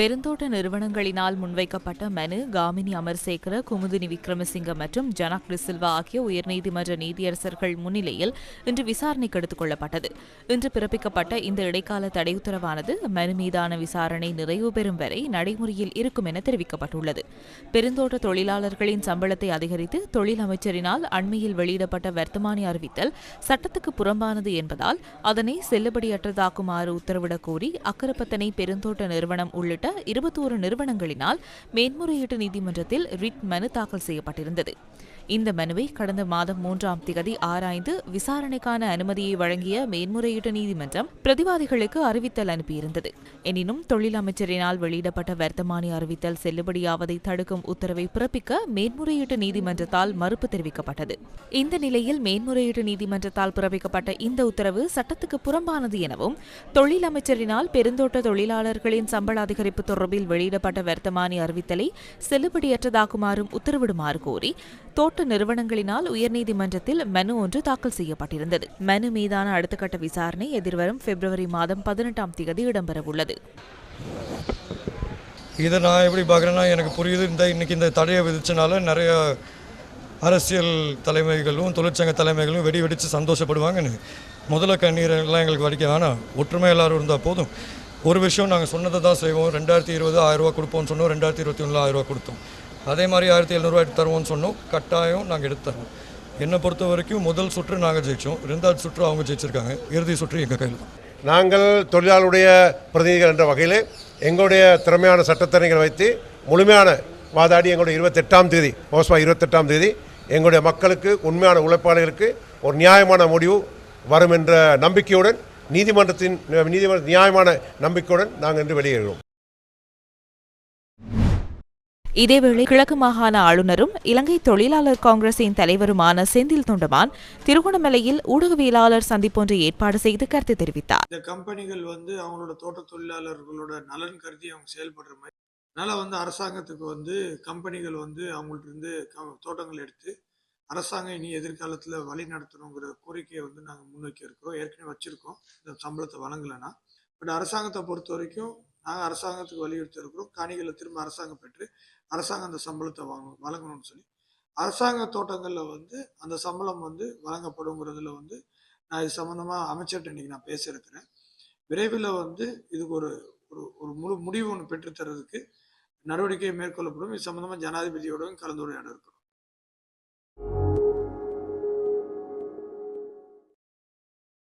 பெருந்தோட்ட நிறுவனங்களினால் முன்வைக்கப்பட்ட மனு காமினி அமர்சேகர குமுதினி விக்ரமசிங்க மற்றும் ஜனக் டிசில்வா ஆகிய உயர்நீதிமன்ற நீதியரசர்கள் முன்னிலையில் இன்று விசாரணைக்கு எடுத்துக் கொள்ளப்பட்டது. இன்று பிறப்பிக்கப்பட்ட இந்த இடைக்கால தடை உத்தரவானது மனு மீதான விசாரணை நிறைவு பெறும் வரை நடைமுறையில் இருக்கும் என தெரிவிக்கப்பட்டுள்ளது. பெருந்தோட்ட தொழிலாளர்களின் சம்பளத்தை அதிகரித்து தொழில் அமைச்சரினால் அண்மையில் வெளியிடப்பட்ட வர்த்தமானி அறிவித்தல் சட்டத்துக்கு புறம்பானது என்பதால் அதனை செல்லுபடியற்றதாக்குமாறு உத்தரவிடக் கோரி அக்கரப்பத்தனை பெருந்தோட்ட நிறுவனம் உள்ளிட்ட இருபத்தோரு நிறுவனங்களினால் மேன்முறையீட்டு நீதிமன்றத்தில் ரிட் மனு தாக்கல் செய்யப்பட்டிருந்தது. இந்த மனுவை கடந்த மாதம் மூன்றாம் திகதி ஆராய்ந்து விசாரணைக்கான அனுமதியை வழங்கிய மேன்முறையீட்டு நீதிமன்றம் பிரதிவாதிகளுக்கு அறிவித்தல் அனுப்பியிருந்தது. எனினும் தொழில் அமைச்சரினால் வெளியிடப்பட்ட வர்த்தமானி அறிவித்தல் செல்லுபடியாவதை தடுக்கும் உத்தரவை பிறப்பிக்க மேன்முறையீட்டு நீதிமன்றத்தால் மறுப்பு தெரிவிக்கப்பட்டது. இந்த நிலையில் மேன்முறையீட்டு நீதிமன்றத்தால் பிறப்பிக்கப்பட்ட இந்த உத்தரவு சட்டத்துக்கு புறம்பானது எனவும் தொழில் அமைச்சரினால் பெருந்தோட்ட தொழிலாளர்களின் சம்பள அதிகரிப்பு தொடர்பில் வெளியிடப்பட்ட வர்த்தமானி அறிவித்தலை செல்லுபடியற்றதாக்குமாறும் உத்தரவிடுமாறு கோரி தோட்ட நிறுவனங்களினால் உயர்நீதிமன்றத்தில் மனு ஒன்று தாக்கல் செய்யப்பட்டிருந்தது. மனு மீதான அடுத்த கட்ட விசாரணை எதிர்வரும் பிப்ரவரி மாதம் பதினெட்டாம் தேதி இடம்பெறவுள்ளது. இதை நான் எப்படி பார்க்குறேன்னா எனக்கு புரியுது. இந்த இன்றைக்கி இந்த தடையை விதிச்சனால நிறைய அரசியல் தலைமைகளும் தொழிற்சங்க தலைமைகளும் வெடி வெடித்து சந்தோஷப்படுவாங்கன்னு. முதல்ல கண்ணீர் எல்லாம் எங்களுக்கு வடிக்க வேணாம். ஒற்றுமை எல்லோரும் இருந்தால் போதும். ஒரு விஷயம் நாங்கள் சொன்னதை தான் செய்வோம். ரெண்டாயிரத்தி இருபது ஆயிரரூவா கொடுப்போம்னு சொன்னோம். ரெண்டாயிரத்தி இருபத்தி ஒன்றில் ஆயிரரூவா கொடுத்தோம். அதே மாதிரி ஆயிரத்தி எழுநூறுவா எடுத்து தருவோம்னு சொன்னோம். கட்டாயம் நாங்கள் எடுத்து தருவோம். என்னை பொறுத்த வரைக்கும் முதல் சுற்று நாங்கள் ஜெயித்தோம் ரெண்டாவது சுற்று அவங்க ஜெயிச்சிருக்காங்க. இறுதி சுற்று எங்கள் கையில் தான். நாங்கள் தொழிலாளருடைய பிரதிநிதிகள் என்ற வகையில் எங்களுடைய திறமையான சட்டத்தரணிகளை வைத்து முழுமையான வாதாடி எங்களுடைய இருபத்தெட்டாம் தேதி மோசமா இருபத்தெட்டாம் தேதி எங்களுடைய மக்களுக்கு உண்மையான உழைப்பாளர்களுக்கு ஒரு நியாயமான முடிவு வரும் என்ற நம்பிக்கையுடன் நீதிமன்றத்தின் நீதிமன்ற நியாயமான நம்பிக்கையுடன் நாங்கள் இன்று வெளியேறுகிறோம். இதேவேளை கிழக்கு மாகாண ஆளுநரும் இலங்கை தொழிலாளர் காங்கிரசின் தலைவருமான செந்தில் தொண்டமான் திருகோணமலையில் ஊடகவியலாளர் சந்திப்பொன்றை ஏற்பாடு செய்து கருத்து தெரிவித்தார். இந்த கம்பெனிகள் வந்து அவங்களோட தோட்ட தொழிலாளர்களோட நலன் கருதி அவங்க செயல்படுற மாதிரி அதனால வந்து அரசாங்கத்துக்கு வந்து கம்பெனிகள் வந்து அவங்கள்ட்ட இருந்து க- தோட்டங்கள் எடுத்து அரசாங்கம் இனி எதிர்காலத்தில் வழி நடத்தணுங்கிற கோரிக்கையை வந்து நாங்கள் முன்வைக்க இருக்கிறோம். ஏற்கனவே வச்சுருக்கோம். இந்த சம்பளத்தை வழங்கலைன்னா. பட் அரசாங்கத்தை பொறுத்த வரைக்கும் நாங்கள் அரசாங்கத்துக்கு வலியுறுத்தி இருக்கிறோம். காணிகளை திரும்ப அரசாங்கம் பெற்று அரசாங்கம் அந்த சம்பளத்தை வாங்க வழங்கணும்னு சொல்லி. அரசாங்க தோட்டங்களில் வந்து அந்த சம்பளம் வந்து வழங்கப்படுங்கிறதுல வந்து நான் இது சம்மந்தமாக அமைச்சர்கிட்ட இன்னைக்கு நான் பேசியிருக்கிறேன் விரைவில் வந்து இதுக்கு ஒரு ஒரு ஒரு முழு முடிவு ஒன்று பெற்றுத்தரதுக்கு நடவடிக்கை மேற்கொள்ளப்படும். இது சம்மந்தமாக ஜனாதிபதியோடவும் கலந்துரையாட இருக்கிறோம்